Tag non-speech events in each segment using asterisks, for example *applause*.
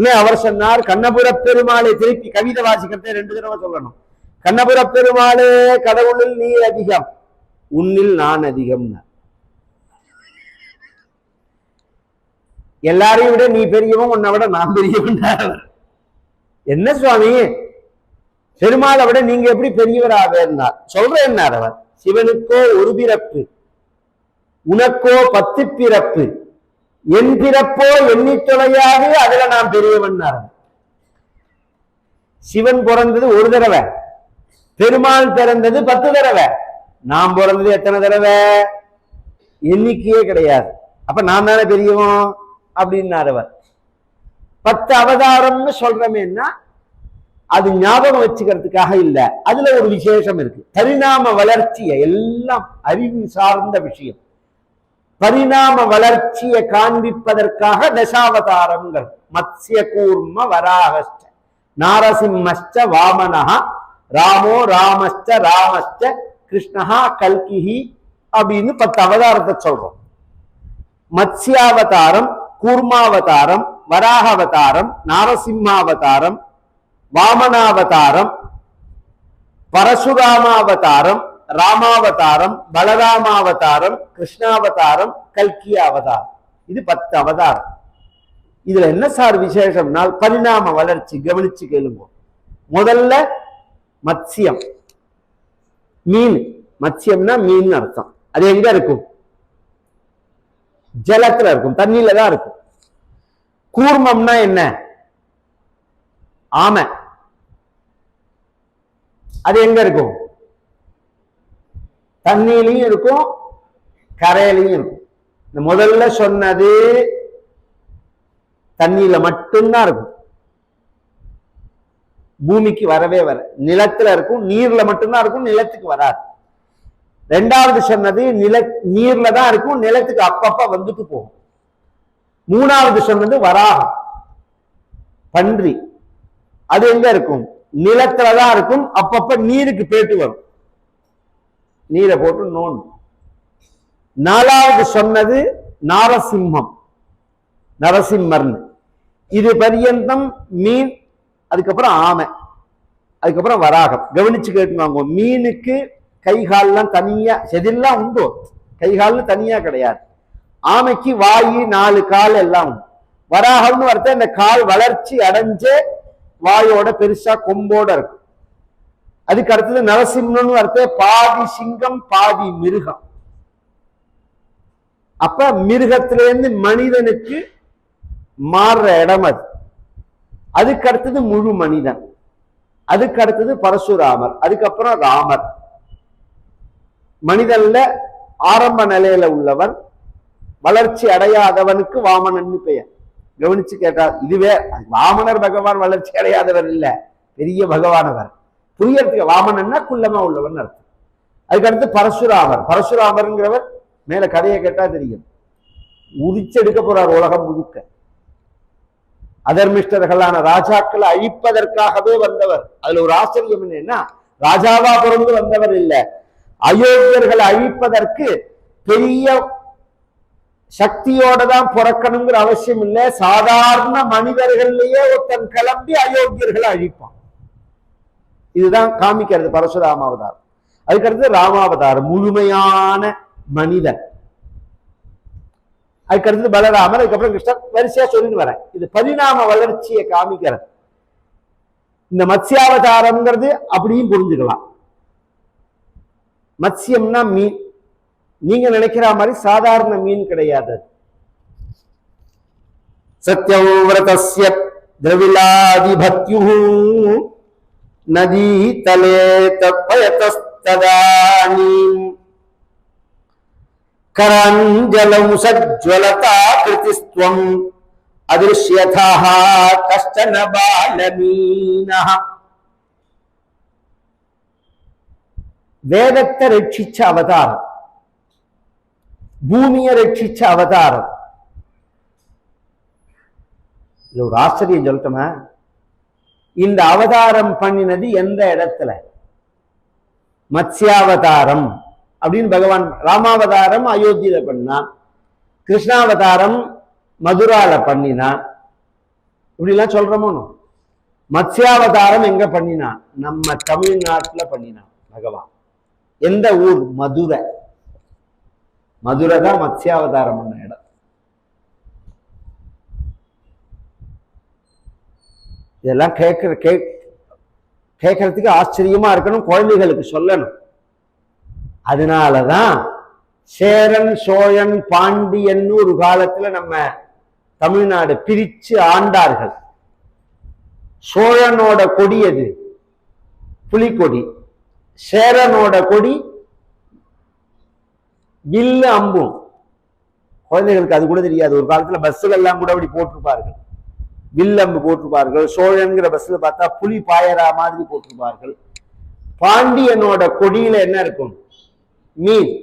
உடனே அவர் சொன்னார் கண்ணபுர பெருமாளை திருப்பி கவிதை வாசிக்கிறதை ரெண்டு தடவை சொல்லணும். கண்ணபுர பெருமாளே கடவுளில் நீ அதிகம் உன்னில் நான் அதிகம் எல்லாரையும் விட நீ பெரியவன் உன்னை விட நான் பெரியவன் என்ன சுவாமி? பெருமாளை விட நீங்க எப்படி பெரியவராக இருந்தார்? சொல்றேன் அவர். சிவனுக்கோ ஒரு பிறப்பு உனக்கோ பத்து பிறப்பு. என் பிறப்போ எண்ணி தொலையாது அதுல நான் பெரியவன் சிவன் பிறந்தது ஒரு தடவை. பெருமாள் பிறந்தது பத்து தடவை. நான் பிறந்தது எத்தனை தடவை? எண்ணிக்கையே கிடையாது. அப்ப நான் தானே பெரியவன்? அப்படின்னார் அவர். பத்து அவதாரம்னு சொல்றமேன்னா அது ஞாபகம் வச்சுக்கிறதுக்காக இல்ல. அதுல ஒரு விசேஷம் இருக்கு. பரிணாம வளர்ச்சியை எல்லாம் அறிவு சார்ந்த விஷயம். பரிணாம வளர்ச்சியை காண்பிப்பதற்காக தசாவதாரங்கள். மத்ய கூர்ம வராகஸ்ட நாரசிம்மஸ்ட வாமனஹா. ராமோ ராமஸ்ட ராமஸ்ட கிருஷ்ணஹா கல்கிஹி அப்படின்னு பத்து அவதாரத்தை சொல்றோம். மத்ஸ்யாவதாரம் கூர்மாவதாரம் வராகாவதாரம் நாரசிம்மாவதாரம் வாமனாவதாரம் பரசுராமாவதாரம் ராமாவதாரம் பலராமாவதாரம் கிருஷ்ணாவதாரம் கல்கி அவதாரம் இது பத்து அவதாரம். இதுல என்ன சார் விசேஷம்னால் பரிணாம வளர்ச்சி கவனிச்சு கேளுங்க. முதல்ல மத்சியம் மீன். மத்சியம்னா மீன் அர்த்தம். அது எங்க இருக்கும்? ஜலத்துல இருக்கும். தண்ணியில தான் இருக்கும். கூர்மம்னா என்ன? ஆமை. அது எங்க இருக்கும்? தண்ணியிலையும் இருக்கும் கரையிலையும் இருக்கும். இந்த முதல்ல சொன்னது தண்ணியில மட்டும்தான் இருக்கும். பூமிக்கு வரவே வர நிலத்துல இருக்கும் நீர்ல மட்டும்தான் இருக்கும் நிலத்துக்கு வராது. ரெண்டாவது சொன்னது நில நீர்ல தான் இருக்கும் நிலத்துக்கு அப்பப்ப வந்துட்டு போகும். மூணாவது சொன்னது வராகம். பன்றி. அது எங்க இருக்கும்? நிலத்துலதான் இருக்கும் அப்பப்ப நீருக்கு போயிட்டு வரும். நீரை போட்டு நோண்டு நாலாவது சொன்னது நாரசிம்மம். நரசிம்மர்னு. இது பரியந்தம் மீன் அதுக்கப்புறம் ஆமை. அதுக்கப்புறம் வராகம். கவனிச்சு கேட்டுவாங்க மீனுக்கு கை கால்லாம் தனியா செதில்லாம் உண்டு. கை கால்னு தனியா கிடையாது. ஆமைக்கு வாயு நாலு கால் எல்லாம் உண்டு. வராகம்னு வரத்த இந்த கால் வளர்ச்சி அடைஞ்சே வாயோட பெருசா கொம்போட இருக்கும். அதுக்கு அடுத்தது நரசிம்மன் வரத்த பாதி சிங்கம் பாதி மிருகம். அப்ப மிருகத்திலிருந்து மனிதனுக்கு மாறுற இடம் அது. அதுக்கு அடுத்தது முழு மனிதன். அதுக்கு அடுத்தது பரசுராமர் அதுக்கப்புறம் ராமர். மனிதன்ல ஆரம்ப நிலையில உள்ளவன் வளர்ச்சி அடையாதவனுக்கு வாமனன் பெயர். கவனிச்சு கேட்டார் இதுவே வாமனர் பகவான் வளர்ச்சி அடையாதவர் இல்ல பெரிய பகவானவர். புரியறதுக்கு வாமனன்னா குள்ளமா உள்ளவன் அர்த்தம். அதுக்கடுத்து பரசுராமர். பரசுராமருங்கிறவர் மேல கதையை கேட்டா தெரியும். உரிச்செடுக்க போறார் உலகம் முழுக்க. அதர்மிஷ்டர்களான ராஜாக்களை அழிப்பதற்காகவே வந்தவர். அதுல ஒரு ஆச்சரியம் என்னன்னா ராஜாவா பிறந்து வந்தவர் இல்ல. அயோக்கியர்களை அழிப்பதற்கு பெரிய சக்தியோட தான் பிறக்கணுங்கிற அவசியம் இல்லை. சாதாரண மனிதர்கள்லயே ஒருத்தன் கிளம்பி அயோக்கியர்களை அழிப்பான். இதுதான் காமிக்கிறது பரசுராம அவதாரம் அதுக்கடுத்து ராமாவதாரம் முழுமையான மனிதன். அதுக்கடுத்து பலராமர் அதுக்கப்புறம் கிருஷ்ணன் வரிசையா சொல்லிட்டு வரேன். இது பரிணாம வளர்ச்சியை காமிக்கிறது. இந்த மத்ஸ்யாவதாரம்ங்கிறது அப்படியும் புரிஞ்சுக்கலாம். மத்சியம்னா மீன். நீங்க நினைக்கிற மாதிரி சாதாரண மீன் கிடையாது. சத்யவிரதஸ்ய திரவிலாதிபத்யு நதி தலே தப்பயதஸ்ததானீம் கரஞ்சலம் சஜ்வலதா கிருதிஸ்துவம் அதிருஷ்யதः கஷ்டன பாலமீனः வேதத்தை ரட்சிச்ச அவதாரம் பூமியை ரட்சிச்ச அவதாரம் இது ஒரு ஆச்சரியம் சொல்லட்டுமா இந்த அவதாரம் பண்ணினது எந்த இடத்துல? மத்ஸ்யாவதாரம் அப்படின்னு பகவான் ராமாவதாரம் அயோத்தியில பண்ணான் கிருஷ்ணாவதாரம் மதுரால பண்ணினான் இப்படிலாம் சொல்றோமோ மத்ஸ்யாவதாரம் எங்க பண்ணினான் நம்ம தமிழ்நாட்டுல பண்ணினான் பகவான். எந்த ஊர்? மதுரை. மதுரை தான் மத்ஸ்யாவதாரம் பண்ண இடம். இதெல்லாம் கேட்குற கேக் கேட்கறதுக்கு ஆச்சரியமா இருக்கணும் குழந்தைகளுக்கு சொல்லணும். அதனாலதான் சேரன் சோழன் பாண்டியன்னு ஒரு காலத்துல நம்ம தமிழ்நாடு பிரிச்சு ஆண்டார்கள். சோழனோட கொடி எது? புலிக்கொடி. சேரனோட கொடி வில்லு அம்பும். குழந்தைகளுக்கு அது கூட தெரியாது. ஒரு காலத்துல பஸ்ஸுல எல்லாம் கூட அப்படி போட்டிருப்பார்கள். வில்லம்பு போட்டிருப்பார்கள். சோழன்கிற பஸ்ல பார்த்தா புலி பாயரா மாதிரி போட்டிருப்பார்கள். பாண்டியனோட கொடியில என்ன இருக்கும்? மீன்.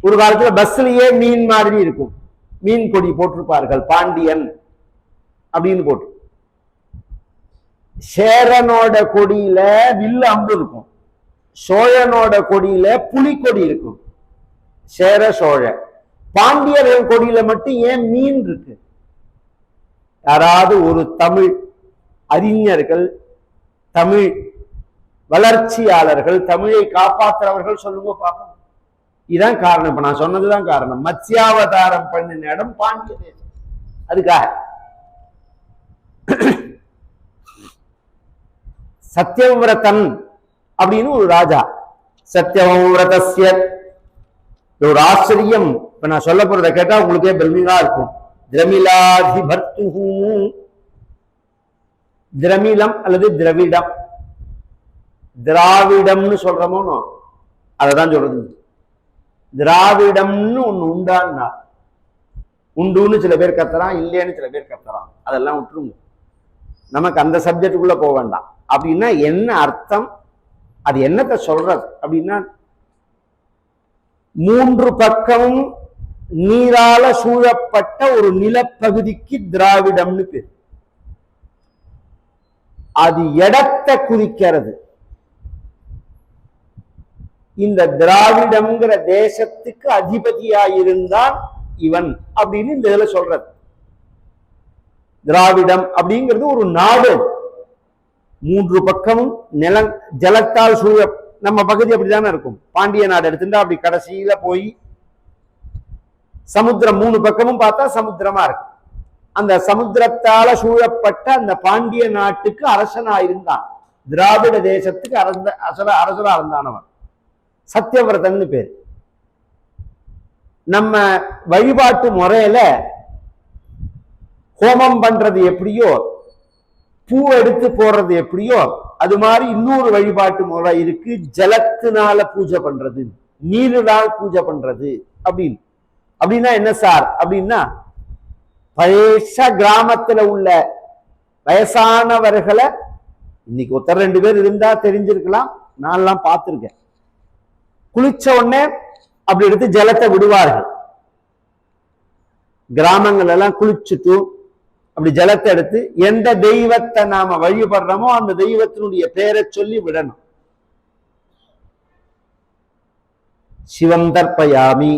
ஒரு காலத்துல பஸ்லயே மீன் மாதிரி இருக்கும். மீன் கொடி போட்டிருப்பார்கள். பாண்டியன் அப்படின்னு போட்டு. சேரனோட கொடியில வில்லு அம்பு இருக்கும். சோழனோட கொடியில புலிக்கொடி இருக்கும். சேர சோழ. பாண்டியர்கள் கொடியில மட்டும் ஏன் மீன் இருக்கு? யாராவது ஒரு தமிழ் அறிஞர்கள் தமிழ் வளர்ச்சியாளர்கள் தமிழை காப்பாற்றுறவர்கள் சொல்லுங்க பார்ப்போம். இதான் காரணம். இப்ப நான் சொன்னதுதான் காரணம். மத்யாவதாரம் பண்ணின இடம் பாண்டிய தேசம். அதுக்காக. சத்தியவிரதன் அப்படின்னு ஒரு ராஜா. சத்தியவிரதஸ்ய ஒரு ஆச்சரியம். இப்ப நான் சொல்ல போறதை கேட்டா உங்களுக்கே பெருமையா இருக்கும். திரமிலாதிபர்த்து திரமிலம் அல்லது திரவிடம். திராவிடம்னு சொல்றோமோ அததான் சொல்றது. திராவிடம்னு ஒண்ணு உண்டான்னா உண்டுன்னு சில பேர் கத்துறான் இல்லைன்னு சில பேர் கத்துறான். அதெல்லாம் விட்டுருங்க. நமக்கு அந்த சப்ஜெக்டுக்குள்ள போக வேண்டாம். அப்படின்னா என்ன அர்த்தம்? அது என்னத்தை சொல்றது? அப்படின்னா மூன்று பக்கமும் நீரால சூழப்பட்ட ஒரு நிலப்பகுதிக்கு திராவிடம்னு பேர். அது இடத்தை குறிக்கிறது. இந்த திராவிடம்ங்கிற தேசத்துக்கு அதிபதியாயிருந்தான் இவன் அப்படின்னு இந்த இதுல சொல்றது. திராவிடம் அப்படிங்கிறது ஒரு நாடு. மூன்று பக்கமும் நில ஜலத்தால் சூழ நம்ம பகுதி அப்படிதானே இருக்கும். பாண்டிய நாடு எடுத்துட்டா அப்படி கடைசியில போய் சமுத்திரம் மூணு பக்கமும் பார்த்தா சமுத்திரமா இருக்கு. அந்த சமுத்திரத்தால சூழப்பட்ட அந்த பாண்டிய நாட்டுக்கு அரசனா இருந்தான். திராவிட தேசத்துக்கு அரச அரசரா இருந்தானவன். சத்தியவிரதன் பேர். நம்ம வழிபாட்டு முறையில ஹோமம் பண்றது எப்படியோ பூ எடுத்து போடுறது எப்படியோ அது மாதிரி இன்னொரு வழிபாட்டு முறை இருக்கு. ஜலத்தினால பூஜை பண்றது. நீரினால் பூஜை பண்றது அப்படின்னு. அப்படின்னா என்ன சார்? அப்படின்னா பழைய கிராமத்துல உள்ள வயசானவர்களை இன்னைக்கு ஒருத்தர் ரெண்டு பேர் இருந்தா தெரிஞ்சிருக்கலாம். நான்லாம் பார்த்திருக்கேன். குளிச்ச உடனே அப்படி எடுத்து ஜலத்தை விடுவார்கள். கிராமங்கள் எல்லாம் குளிச்சுட்டு அப்படி ஜலத்தை எடுத்து எந்த தெய்வத்தை நாம வழிபடுறோமோ அந்த தெய்வத்தினுடைய பேரை சொல்லி விடணும். சிவம் தர்ப்பயாமி.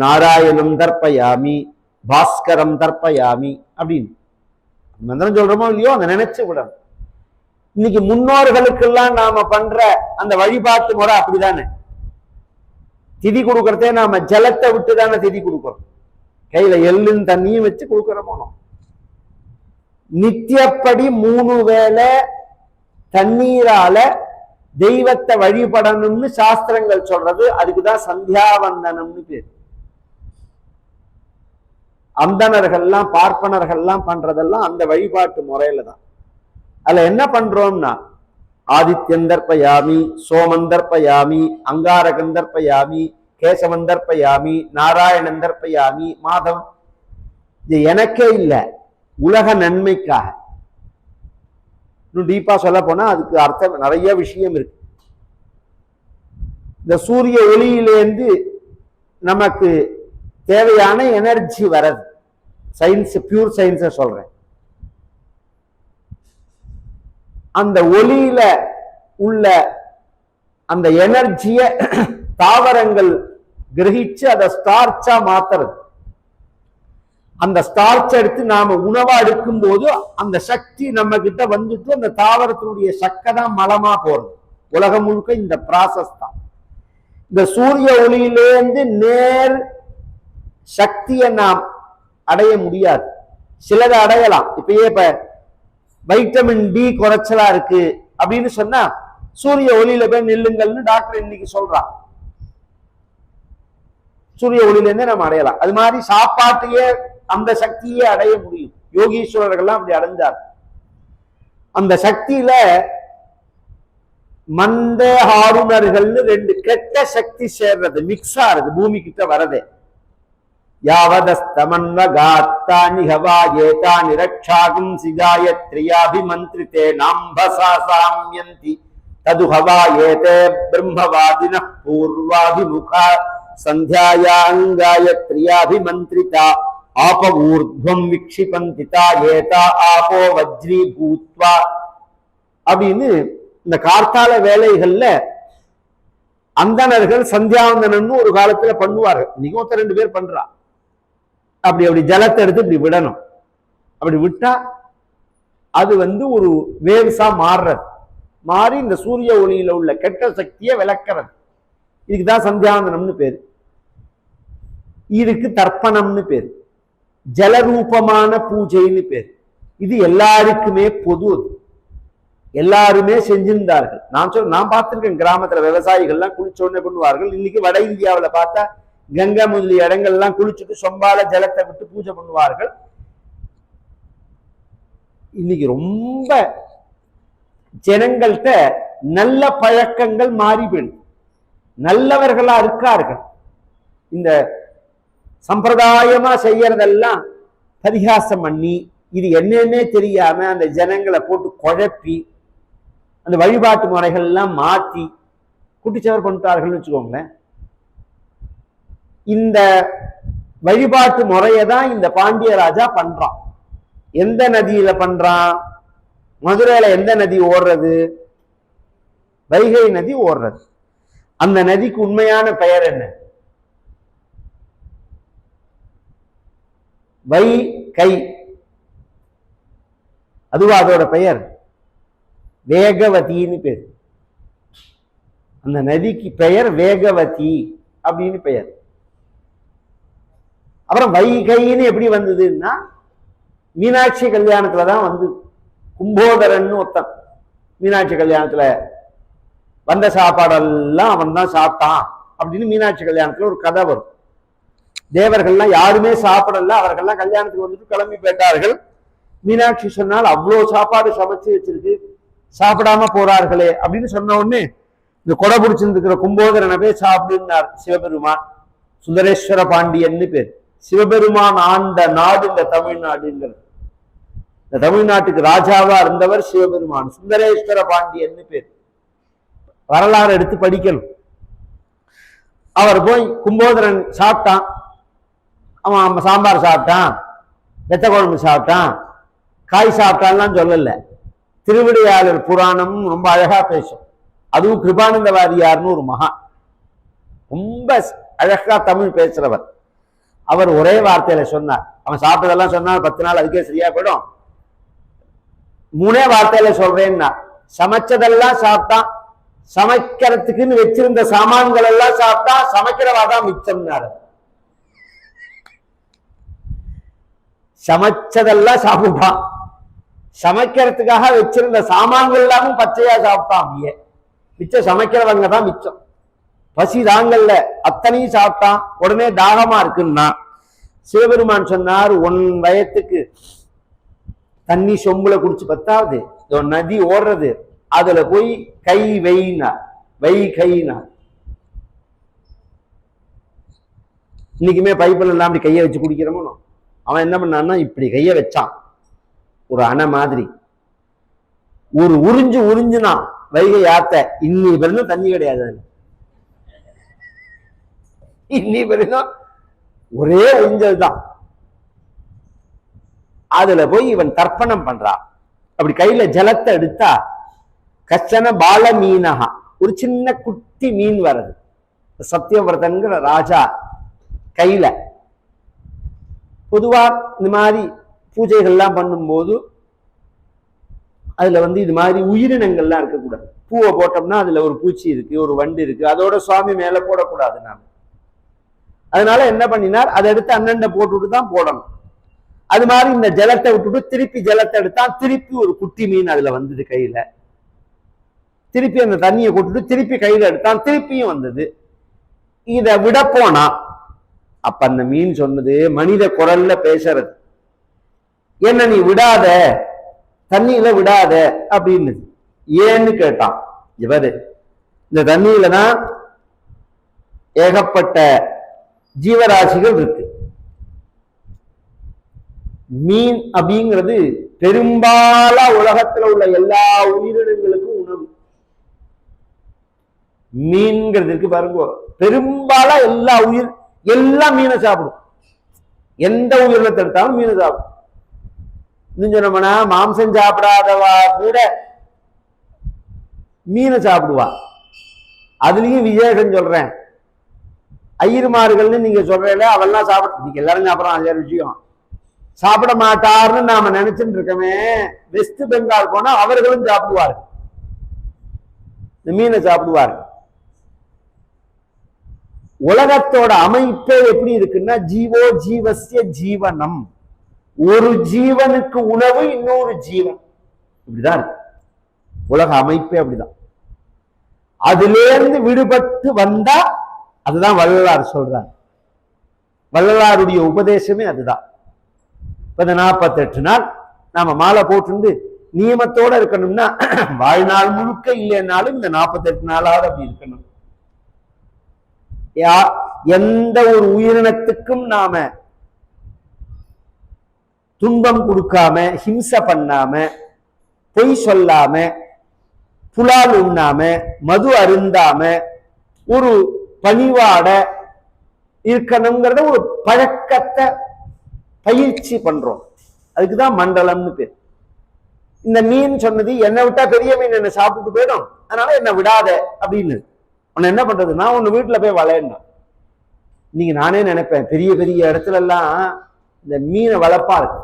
நாராயணம் தர்ப்பயாமி பாஸ்கரம் தர்ப்பயாமி அப்படின்னு. மந்திரம் சொல்றோமோ இல்லையோ அதை நினைச்சு விடணும். இன்னைக்கு முன்னோர்களுக்கெல்லாம் நாம பண்ற அந்த வழிபாட்டு முறை அப்படிதானே? திதி கொடுக்கறதே நாம ஜலத்தை விட்டு தானே திதி கொடுக்குறோம். கையில எள்ளும் தண்ணியும் வச்சு கொடுக்கறோமோ நித்தியப்படி மூணு வேளை தண்ணீரால தெய்வத்தை வழிபடணும்னு சாஸ்திரங்கள் சொல்றது அதுக்குதான் சந்தியாவந்தனம்னு பேர். அந்தணர்கள்லாம் பார்ப்பனர்கள்லாம் பண்றதெல்லாம் அந்த வழிபாட்டு முறையில தான். அதுல என்ன பண்றோம்னா ஆதித்யந்தர்பயாமி சோமந்தர்ப்பயாமி அங்காரகந்தர்பயாமி கேசவந்தர்பயாமி நாராயணந்தர்பயாமி மாதவன். இது எனக்கே இல்லை உலக நன்மைக்காக. இன்னும் டீப்பா சொல்ல போனா அதுக்கு அர்த்தம் நிறைய விஷயம் இருக்கு. இந்த சூரிய ஒளியிலேருந்து நமக்கு தேவையான எனர்ஜி வரது சயின்ஸ் பியூர் சயின்ஸ சொல்றேன். அந்த ஒளியில உள்ள அந்த எனர்ஜிய *clears throat* தாவரங்கள் கிரகிச்சு அதை ஸ்டார்ச்சா மாத்துறது. அந்த ஸ்டார்ச் எடுத்து நாம உணவா எடுக்கும் போது அந்த சக்தி நம்ம கிட்ட வந்துட்டு அந்த தாவரத்தினுடைய சக்கை தான் மலமா போறது. உலகம் முழுக்க இந்த ப்ராசஸ் தான். இந்த சூரிய ஒளியிலேருந்து நேர் சக்தியை நாம் அடைய முடியாது. சிலதை அடையலாம். இப்பயே இப்ப வைட்டமின் டி குறைச்சலா இருக்கு அப்படின்னு சொன்னா சூரிய ஒளியில போய் நில்லுங்கள்னு டாக்டர் இன்னைக்கு சொல்றான். சூரிய ஒளியிலேருந்தே நம்ம அடையலாம். அது மாதிரி சாப்பாட்டையே அந்த சக்தியே அடைய முடியும். யோகீஸ்வரர்கள்லாம் அப்படி அடைஞ்சார். அந்த சக்தியில மந்த ஆளுநர்கள்னு ரெண்டு கெட்ட சக்தி சேர்றது மிக்ஸ் ஆறது பூமி கிட்ட வரதே யாவதஸ்தமன்வகாத்தானி ஹவா ஏதானி ரக்ஷாகும் சிகாயத்ரியாபிமந்திரிதே நாம்பசா சாமியந்தி தது ஹவா ஏதே பிரம்மவாதின பூர்வாபிமுகா விக்ஷிபந்திதா ஏதா ஆபோ வஜ்ரி பூத்வா அப்படின்னு இந்த கார்த்தால வேலைகள்ல அந்தணர்கள் சந்தியாவந்தனம்னு ஒரு காலத்துல பண்ணுவார்கள் இன்னைக்கு ஒருத்தர் ரெண்டு பேர் பண்றா அப்படி அப்படி ஜலத்தை எடுத்து இப்படி விடணும். அப்படி விட்டா அது வந்து ஒரு வேவ்ஸா மாறுறது. மாறி இந்த சூரிய ஒளியில உள்ள கெட்ட சக்தியை விளக்கிறது. இதுக்கு தான் சந்தியாவந்தனம்னு பேரு. இதுக்கு தர்ப்பணம்னு பேரு. ஜலரூபமான பூஜைன்னு பேரு. இது எல்லாருக்குமே பொது அது. எல்லாருமே செஞ்சிருந்தார்கள். நான் சொல் நான் பார்த்திருக்கேன் கிராமத்துல விவசாயிகள்லாம் குளிச்சோடனே பண்ணுவார்கள் இன்னைக்கு வட இந்தியாவுல பார்த்தா கங்கை முதலிய இடங்கள்லாம் குளிச்சுட்டு சொம்பால ஜலத்தை விட்டு பூஜை பண்ணுவார்கள். இன்னைக்கு ரொம்ப ஜனங்கள்கிட்ட நல்ல பழக்கங்கள் மாறி போயிடுது. நல்லவர்களா இருக்கார்கள். இந்த சம்பிரதாயமா செய்யறதெல்லாம் பரிகாசம் பண்ணி இது என்னன்னே தெரியாம அந்த ஜனங்களை போட்டு குழப்பி அந்த வழிபாட்டு முறைகள்லாம் எல்லாம் குட்டிச்சவர் பண்ணிட்டார்கள்னு வச்சுக்கோங்களேன். இந்த வழிபாட்டு முறையை தான் இந்த பாண்டிய ராஜா பண்றான். எந்த நதியில பண்றான்? மதுரையில எந்த நதி ஓடுறது? வைகை நதி ஓடுறது. அந்த நதிக்கு உண்மையான பெயர் என்ன? வை கை அதுவா அதோட பெயர்? வேகவதின்னு பேர். அந்த நதிக்கு பெயர் வேகவதி அப்படின்னு பெயர். அப்புறம் வைகைன்னு எப்படி வந்ததுன்னா மீனாட்சி கல்யாணத்துல தான் வந்து கும்போதரன் ஒருத்தன் மீனாட்சி கல்யாணத்துல வந்த சாப்பாடெல்லாம் அவன் தான் சாப்பிட்டான் அப்படின்னு மீனாட்சி கல்யாணத்துல ஒரு கதை வரும். தேவர்கள்லாம் யாருமே சாப்பிடல அவர்கள்லாம் கல்யாணத்துக்கு வந்துட்டு கிளம்பி போயிட்டார்கள். மீனாட்சி சொன்னால் அவ்வளோ சாப்பாடு சமைச்சு வச்சிருக்கு சாப்பிடாம போறார்களே அப்படின்னு சொன்ன உடனே இந்த கொடை பிடிச்சிருந்துக்கிற கும்போதரனவே சாப்பிடுனார் சிவபெருமான் சுந்தரேஸ்வர பாண்டியன்னு பேர். சிவபெருமான் ஆண்ட நாடு இந்த தமிழ்நாடுங்கிறது. இந்த தமிழ்நாட்டுக்கு ராஜாவா இருந்தவர் சிவபெருமான். சுந்தரேஸ்வர பாண்டியன்னு பேர். வரலாறு எடுத்து படிக்கணும். அவர் போய் கும்போதரன் சாப்பிட்டான். அவன் அவன் சாம்பார் சாப்பிட்டான். வெத்த குழம்பு சாப்பிட்டான். காய் சாப்பிட்டான்லாம் சொல்லல. திருவிடையாளர் புராணம் ரொம்ப அழகா பேசும். அதுவும் கிருபானந்த வாரியார்னு ஒரு மகா. ரொம்ப அழகா தமிழ் பேசுறவர். அவர் ஒரே வார்த்தையில சொன்னார். அவன் சாப்பிட்டதெல்லாம் சொன்னா பத்து நாள் அதுக்கே சரியா போயிடும். மூணே வார்த்தையில சொல்றேன்னா சமைச்சதெல்லாம் சாப்பிட்டான் சமைக்கிறதுக்குன்னு வச்சிருந்த சாமான்கள் எல்லாம் சாப்பிட்டா சமைக்கிறவா தான் மிச்சம்னாரு. சமைச்சதெல்லாம் சாப்பிட்டான் சமைக்கிறதுக்காக வச்சிருந்த சாமான்கள் எல்லாமும் பச்சையா சாப்பிட்டான் அப்படியே மிச்சம் சமைக்கிறவங்க தான் மிச்சம். பசி தாங்கல்ல. அத்தனையும் சாப்பிட்டான் உடனே தாகமா இருக்குன்னா சிவபெருமான் சொன்னார் உன் வயத்துக்கு தண்ணி சொம்புல குடிச்சு பத்தாவது நதி ஓடுறது. அதுல போய் கை வைனா வை கைனா இன்னைக்குமே பைப்பில் எல்லாம் அப்படி கையை வச்சு குடிக்கிறோமோ? அவன் என்ன பண்ணான்னா இப்படி கையை வச்சான். ஒரு அணை மாதிரி. ஒரு உறிஞ்சு உறிஞ்சுனான். வைகை ஆத்த. இன்னி வரைக்கும் தண்ணி கிடையாது இன்னி வரைக்கும் ஒரே உறிஞ்சல் தான். அதுல போய் இவன் தர்ப்பணம் பண்றான். அப்படி கையில ஜலத்தை எடுத்தா கச்சன பால மீனகா ஒரு சின்ன குட்டி மீன் வர்றது. சத்தியவிரதன்கிற ராஜா கையில. பொதுவா இந்த மாதிரி பூஜைகள்லாம் பண்ணும்போது அதுல வந்து இது மாதிரி உயிரினங்கள்லாம் இருக்கக்கூடாது. பூவை போட்டோம்னா அதுல ஒரு பூச்சி இருக்கு ஒரு வண்டு இருக்கு. அதோட சுவாமி மேல போடக்கூடாது நாம. அதனால என்ன பண்ணினார்? அதை எடுத்து அண்ணன்ட போட்டுட்டு தான் போடணும். அது மாதிரி இந்த ஜலத்தை விட்டுட்டு திருப்பி ஜலத்தை எடுத்தா திருப்பி ஒரு குட்டி மீன் அதுல வந்தது கையில. திருப்பி அந்த தண்ணியை கொட்டுட்டு திருப்பி கையில எடுத்தான் திருப்பியும் வந்தது. இதை விட போனா அப்ப அந்த மீன் சொன்னது மனித குரல்ல பேசுறது. என்ன நீ விடாத தண்ணியில விடாத அப்படின்னு ஏன்னு கேட்டான். இவரு இந்த தண்ணியில தான் ஏகப்பட்ட ஜீவராசிகள் இருக்கு. மீன் அப்படிங்கிறது பெரும்பாலா உலகத்துல உள்ள எல்லா உயிரினங்களுக்கும் உணவு. மீன்கிறது இருக்கு பாருங்க. பெரும்பாலா எல்லா உயிர் எல்லா மீனை சாப்பிடும். எந்த உயிரினத்தை எடுத்தாலும் மீனை சாப்பிடும். இன்னும் சொன்னோம்னா மாம்சம் சாப்பிடாதவா கூட மீனை சாப்பிடுவா. அதுலயும் விசேஷம் சொல்றேன். ஐயர்மார்கள்னு நீங்க சொல்றீங்களே அவெல்லாம் சாப்பிட நீங்க எல்லாரும் சாப்பிடலாம் அது வேற விஷயம். சாப்பிட மாட்டார்னு நாம நினைச்சுட்டு இருக்கோமே. வெஸ்ட் பெங்கால் போனா அவர்களும் சாப்பிடுவார்கள். இந்த மீனை சாப்பிடுவார்கள். உலகத்தோட அமைப்பே எப்படி இருக்குன்னா ஜீவோ ஜீவசிய ஜீவனம். ஒரு ஜீவனுக்கு உணவு இன்னொரு ஜீவன். இப்படிதான் இருக்கு. உலக அமைப்பே அப்படிதான். அதிலேருந்து விடுபட்டு வந்தா அதுதான் வள்ளலார் சொல்றார். வள்ளலாருடைய உபதேசமே அதுதான். இப்ப இந்த நாற்பத்தெட்டு நாள் நாம மாலை போட்டுண்டு நியமத்தோட இருக்கணும்னா *clears throat* வாழ்நாள் முழுக்க இல்லைனாலும் இந்த நாற்பத்தெட்டு நாளாவது அப்படி இருக்கணும். யா எந்த ஒரு உயிரினத்துக்கும் நாம துன்பம் கொடுக்காம ஹிம்சை பண்ணாம பொய் சொல்லாம புலால் உண்ணாம மது அருந்தாம ஒரு பணிவாட இருக்கணுங்கிறத ஒரு பழக்கத்தை பயிற்சி பண்றோம். அதுக்குதான் மண்டலம்னு பேர். இந்த மீன் சொன்னது என்னை விட்டா பெரிய மீன் என்னை சாப்பிட்டு போயிடும். அதனால என்னை விடாத அப்படின்னு. உன்னை என்ன பண்றது நான் உன்னை வீட்டுல போய் வளையணும். இன்னைக்கு நானே நினைப்பேன் பெரிய பெரிய இடத்துல எல்லாம் இந்த மீனை வளர்ப்பா இருக்கு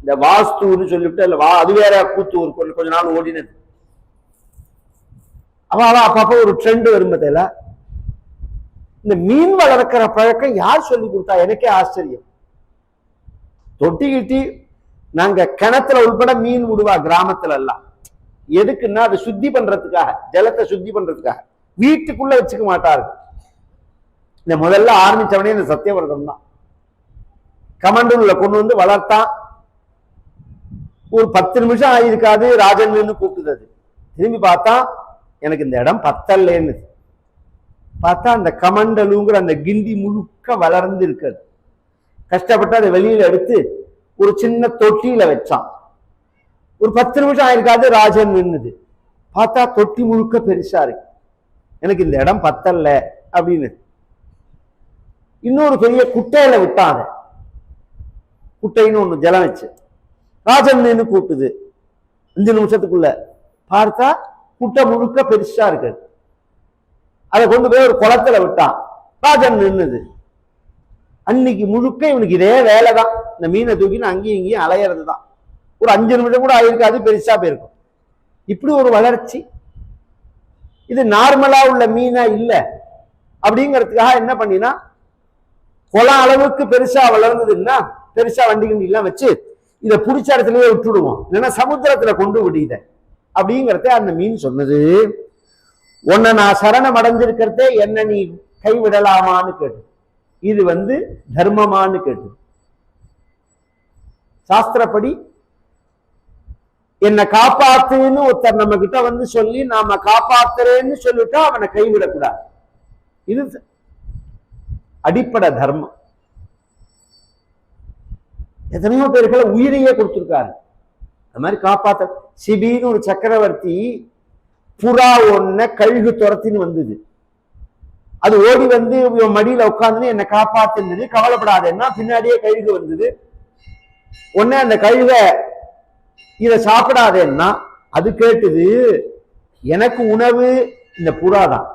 இந்த வாஸ்துன்னு சொல்லிவிட்டு இல்ல வா அது வேற கூத்து ஒரு கொஞ்ச நாள் ஓடினது. அவ அவ அப்பப்போ ஒரு ட்ரெண்ட் வரும் பார்த்தல இந்த மீன் வளர்க்கிற பழக்கம் யார் சொல்லி கொடுத்தா? எனக்கே ஆச்சரியம். தொட்டி கிட்டி நாங்க கிணத்துல உள்பட மீன் விடுவா கிராமத்துல எல்லாம் எதுக்குன்னா அதை சுத்தி பண்றதுக்காக ஜலத்தை சுத்தி பண்றதுக்காக. வீட்டுக்குள்ள வச்சுக்க மாட்டாரு இந்த முதல்ல ஆரம்பிச்சவனே இந்த சத்தியவிரதம் தான். கமண்டூர்ல கொண்டு வந்து வளர்த்தான் ஒரு பத்து நிமிஷம் ஆயிருக்காது ராஜன் கூப்பிட்டுது அது. திரும்பி பார்த்தா எனக்கு இந்த இடம் பத்தல்லேன்னு. பார்த்தா அந்த கமண்டலுங்கிற அந்த கிண்டி முழுக்க வளர்ந்து இருக்கிறது கஷ்டப்பட்டு அதை வெளியில எடுத்து ஒரு சின்ன தொட்டியில வச்சான். ஒரு பத்து நிமிஷம் ஆயிருக்காது ராஜன் நின்னுது. பார்த்தா தொட்டி முழுக்க பெருசா இருக்கு. எனக்கு இந்த இடம் பத்தல்ல அப்படின்னு. இன்னொரு பெரிய குட்டையில விட்டாங்க குட்டைன்னு ஒன்று ஜலம் வச்சு ராஜன் நின்று கூப்பிட்டுது அஞ்சு நிமிஷத்துக்குள்ள பார்த்தா குட்டை முழுக்க பெருசா இருக்கு அதை கொண்டு போய் ஒரு குளத்துல விட்டான். ராஜன் நின்னுது. அன்னைக்கு முழுக்க இவனுக்கு இதே வேலை தான் இந்த மீனை தூக்கின்னு அங்கேயும் இங்கேயும் அலையிறது தான் ஒரு அஞ்சு நிமிஷம் கூட ஆயிருக்காது பெருசா போயிருக்கும். இப்படி ஒரு வளர்ச்சி. இது நார்மலா உள்ள மீனா இல்லை. அப்படிங்கிறதுக்காக என்ன பண்ணினா குளம் அளவுக்கு பெருசா வளர்ந்ததுன்னா பெருசா வண்டி கிண்டி எல்லாம் வச்சு இதை பிடிச்ச இடத்துலயே விட்டுடுவோம். இல்லைன்னா சமுத்திரத்துல கொண்டு விடுத அப்படிங்கிறத அந்த மீன் சொன்னது. உன்னை நான் சரணம் அடைஞ்சிருக்கிறதே என்ன நீ கைவிடலாமான்னு கேட்டு இது வந்து தர்மமான்னு கேட்டு சாஸ்திரப்படி என்னை காப்பாத்துன்னு ஒருத்தர் நம்ம கிட்ட வந்து சொல்லி நாம காப்பாத்துறேன்னு சொல்லிட்டா அவனை கைவிடக்கூடாது. இது அடிப்படை தர்மம். எத்தனையோ பேர்களை உயிரையே கொடுத்துருக்காரு அது மாதிரி காப்பாத்த சிபின்னு ஒரு சக்கரவர்த்தி புறா ஒன்ன கழுகு துரத்தின்னு வந்தது. அது ஓடி வந்து மடியில உட்கார்ந்து என்னை காப்பாத்துனது. கவலைப்படாதேன்னா பின்னாடியே கழுகு வந்தது. உடனே அந்த கழுக இதை சாப்பிடாதேன்னா? அது கேட்டுது எனக்கு உணவு இந்த புறா தான்.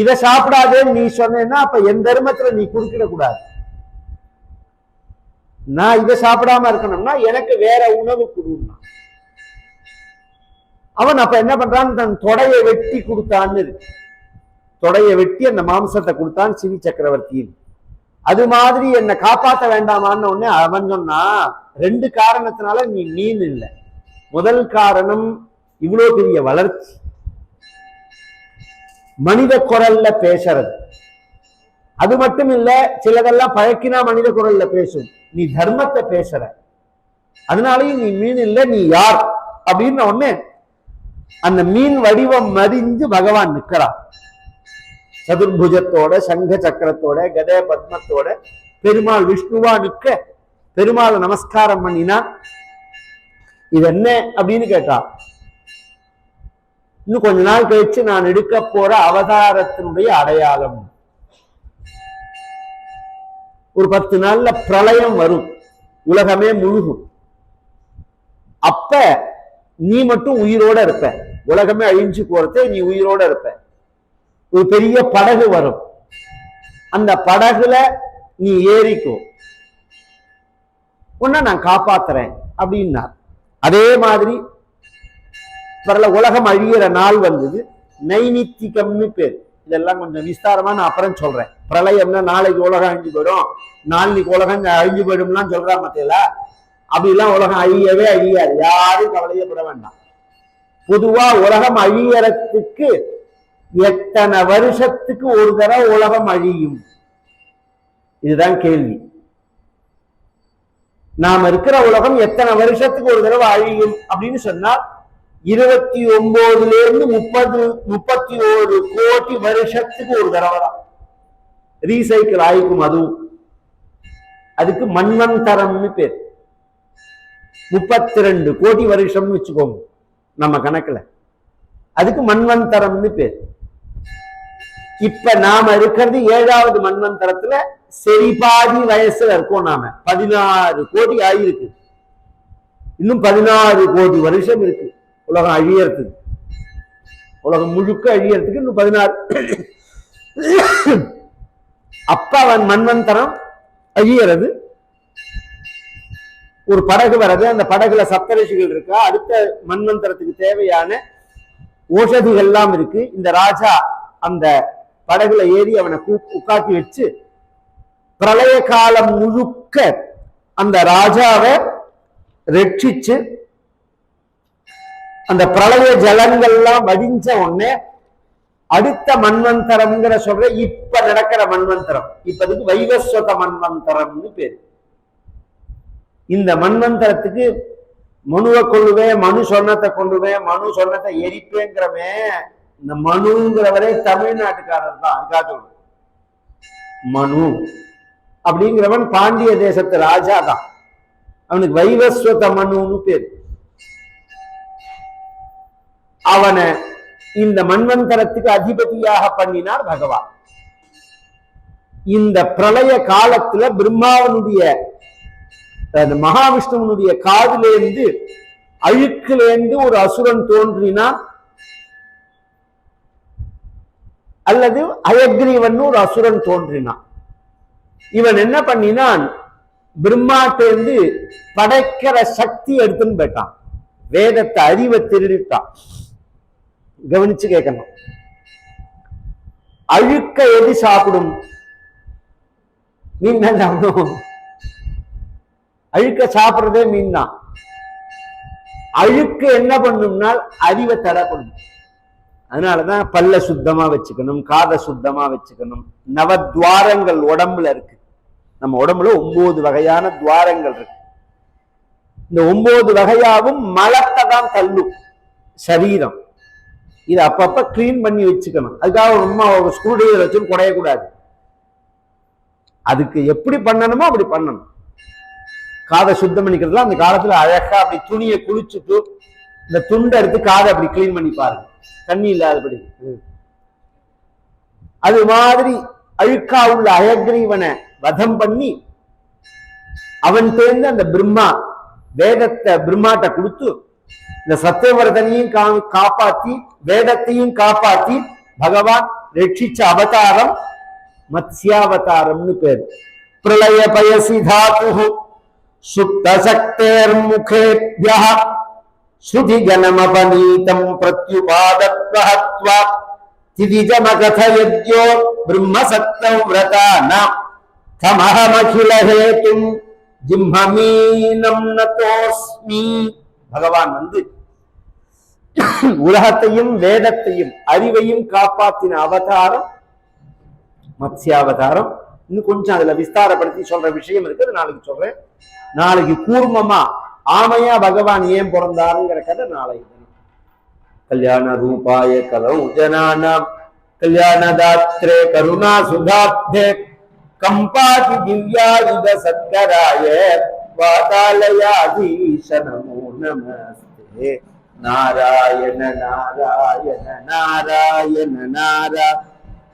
இதை சாப்பிடாதேன்னு நீ சொன்னேன்னா அப்ப என் தர்மத்துல நீ குறுக்கிட கூடாது. நான் இதை சாப்பிடாம இருக்கணும்னா எனக்கு வேற உணவு கொடுன்னா. அவன் அப்ப என்ன பண்றான்? தன் தொடையை வெட்டி கொடுத்தான்னு இருக்கு தொடையை வெட்டி அந்த மாம்சத்தை கொடுத்தான் சிவி சக்கரவர்த்தியின். அது மாதிரி என்னை காப்பாற்ற வேண்டாமான்னு உடனே அவன் சொன்னா ரெண்டு காரணத்தினால நீ மீன் இல்லை. முதல் காரணம் இவ்வளோ பெரிய வளர்ச்சி. மனித குரல்ல பேசுறது. அது மட்டும் இல்ல சிலதெல்லாம் பழக்கினா மனித குரல்ல பேசும். நீ தர்மத்தை பேசுற. அதனாலயும் நீ மீன் இல்ல நீ யார்? அப்படின்னு உடனே அந்த மீன் வடிவம் மறிஞ்சு பகவான் நிக்கிறான் சதுர்புஜத்தோட சங்க சக்கரத்தோட கதே பத்மத்தோட பெருமாள் விஷ்ணுவா நிற்க பெருமாளை நமஸ்காரம் பண்ணினா இது என்ன? அப்படின்னு கேட்டா இன்னும் கொஞ்ச நாள் கழிச்சு நான் எடுக்க போற அவதாரத்தினுடைய அடையாளம். ஒரு பத்து நாள்ல பிரளயம் வரும். உலகமே முழுகும். அப்ப நீ மட்டும் உயிரோட இருப்ப. உலகமே அழிஞ்சு போறதே நீ உயிரோட இருப்ப. ஒரு பெரிய படகு வரும். அந்த படகுல நீ ஏறிக்கோ. உன்னை நான் காப்பாத்துறேன் அப்படின்னார். அதே மாதிரி வரல உலகம் அழியிற நாள் வந்தது. நைனித்திகம்னு பேர். இதெல்லாம் கொஞ்சம் விஸ்தாரமா நான் அப்புறம் சொல்றேன். பிரளயம்னா நாளைக்கு உலகம் அழிஞ்சு போயிடும். நாளைக்கு உலகம் அழிஞ்சு போயிடும்லாம் சொல்றா மத்தியில அப்படிலாம் உலகம் அழியவே அழியாது. யாரும் கவலையப்பட வேண்டாம். பொதுவா உலகம் அழியறதுக்கு எத்தனை வருஷத்துக்கு ஒரு தடவை உலகம் அழியும்? இதுதான் கேள்வி. நாம இருக்கிற உலகம் எத்தனை வருஷத்துக்கு ஒரு தடவை அழியும்? அப்படின்னு சொன்னா இருபத்தி ஒன்பதுல இருந்து முப்பது முப்பத்தி ஒரு கோடி வருஷத்துக்கு ஒரு தடவை தான். ரீசைக்கிள் ஆயிக்கும் அதுவும். அதுக்கு மண்வந்தரம்னு பேர். முப்பத்தி ரெண்டு கோடி வருஷம்னு வச்சுக்கோங்க நம்ம கணக்குல. அதுக்கு மண்வந்தரம்னு பேர். இப்ப நாம இருக்கிறது ஏழாவது மண்வந்தரத்துல செரிபாதி வயசுல இருக்கோம் நாம. பதினாறு கோடி ஆகியிருக்கு இன்னும் பதினாறு கோடி வருஷம் இருக்கு. உலகம் அழியறதுக்கு. உலகம் முழுக்க அழியறதுக்கு இன்னும் பதினாறு. அப்ப அவன் மண்வந்தரம் அழியறது ஒரு படகு வர்றது அந்த படகுல சப்தரிஷிகள் இருக்கா அடுத்த மன்வந்தரத்துக்கு தேவையான ஓஷதிகள் எல்லாம் இருக்கு. இந்த ராஜா அந்த படகுல ஏறி அவனை கூ உட்காத்தி வச்சு பிரளய காலம் முழுக்க அந்த ராஜாவை ரட்சிச்சு அந்த பிரளய ஜலங்கள்லாம் வடிஞ்ச உடனே அடுத்த மன்வந்தரம்ங்கிற சொல்ற இப்ப நடக்கிற மன்வந்தரம் இப்ப அதுக்கு வைவஸ்வத மன்வந்தரம்னு பேரு. இந்த மன்வந்தரத்துக்கு மனுவை கொள்ளுவேன் மனு சொன்னத்தை கொள்ளுவேன் மனு சொன்னத்தை எரிப்பேங்கிறவே இந்த மனுங்கிறவரே தமிழ்நாட்டுக்காரர் தான் அதுக்காக சொல்றேன். மனு அப்படிங்கிறவன் பாண்டிய தேசத்து ராஜா தான். அவனுக்கு வைவஸ்வத மனுன்னு பேர். அவனை இந்த மன்வந்தரத்துக்கு அதிபதியாக பண்ணினார் பகவான். இந்த பிரளய காலத்துல பிரம்மாவனுடைய அந்த மகாவிஷ்ணுவனுடைய காதிலேருந்து அழுக்கிலேருந்து ஒரு அசுரன் தோன்றினான் அல்லது அயக்ரீவன் ஒரு அசுரன் தோன்றினான் இவன் என்ன பண்ணினான்? பிரம்மாட்டேந்து படைக்கிற சக்தி எடுத்துன்னு போயிட்டான். வேதத்தை அறிவை திருடிட்டான். கவனிச்சு கேட்கணும். அழுக்க எது சாப்பிடும்? நீங்க தான் அழுக்க சாப்பிடுறதே மீன் தான் அழுக்கு என்ன பண்ணும்னால் அறிவை தடை பண்ணும். அதனாலதான் பல்ல சுத்தமா வச்சுக்கணும் காதை சுத்தமா வச்சுக்கணும். நவத்வாரங்கள் உடம்புல இருக்கு. நம்ம உடம்புல ஒன்பது வகையான துவாரங்கள் இருக்கு. இந்த ஒன்பது வகையாவும் மலத்தை தான் தள்ளும். சரீரம். இது அப்பப்ப கிளீன் பண்ணி வச்சுக்கணும். அதுக்காக ரொம்ப ஒரு ஸ்க்ரூ டிரைவர் வச்சு குடையக்கூடாது. அதுக்கு எப்படி பண்ணணுமோ அப்படி பண்ணணும். காதை சுத்தம் பண்ணிக்கிறதுலாம் அந்த காலத்துல அழகா அப்படி துணியை குளிச்சுட்டு இந்த துண்டை எடுத்து காதை அப்படி கிளீன் பண்ணி பாருங்க. தண்ணி இல்லாதபடி. அது மாதிரி அழுக்கா உள்ள அயக்ரீவனை வதம் பண்ணி அவன் தேர்ந்து அந்த பிரம்மா வேதத்தை பிரம்மாட்ட கொடுத்து இந்த சத்தியவர்தனையும் கா- காப்பாத்தி வேதத்தையும் காப்பாத்தி பகவான் ரட்சிச்ச அவதாரம் மத்ஸ்யாவதாரம்னு பேர். பிரளய பயசி தாத்து सुप्तशक्तेर्मुखेभ्यः श्रुतिगणमपनीतं प्रत्युपादत्वहत्वा திதிஜமகதயத்யோ பிரம்மசத்தம் व्रतानां தமஹமகிலஹேதும் ஜிம்மமீனம் நதோஸ்மி பகவான் வந்து உலகத்தையும் வேதத்தையும் அறிவையும் காப்பாத்தின அவதாரம் மத்ஸ்யாவதாரம் இன்னும் கொஞ்சம் அதுல விஸ்தாரப்படுத்தி சொல்ற விஷயம் இருக்கு அது நாளைக்கு சொல்றேன். நாளைக்கு கூர்மமா ஆமையா பகவான் ஏன் பிறந்தாருங்கிற கதை நாளைக்கு கல்யாண ரூபாய கலௌ ஜனானாம் கல்யாணதாத்ரே கருணா சுதாப்தே கம்பாதி திவ்யாயுத சத்கராய வாதாலயாதீஷ நமோ நமஸ்தே நாராயண நாராயண நாராயண நாரா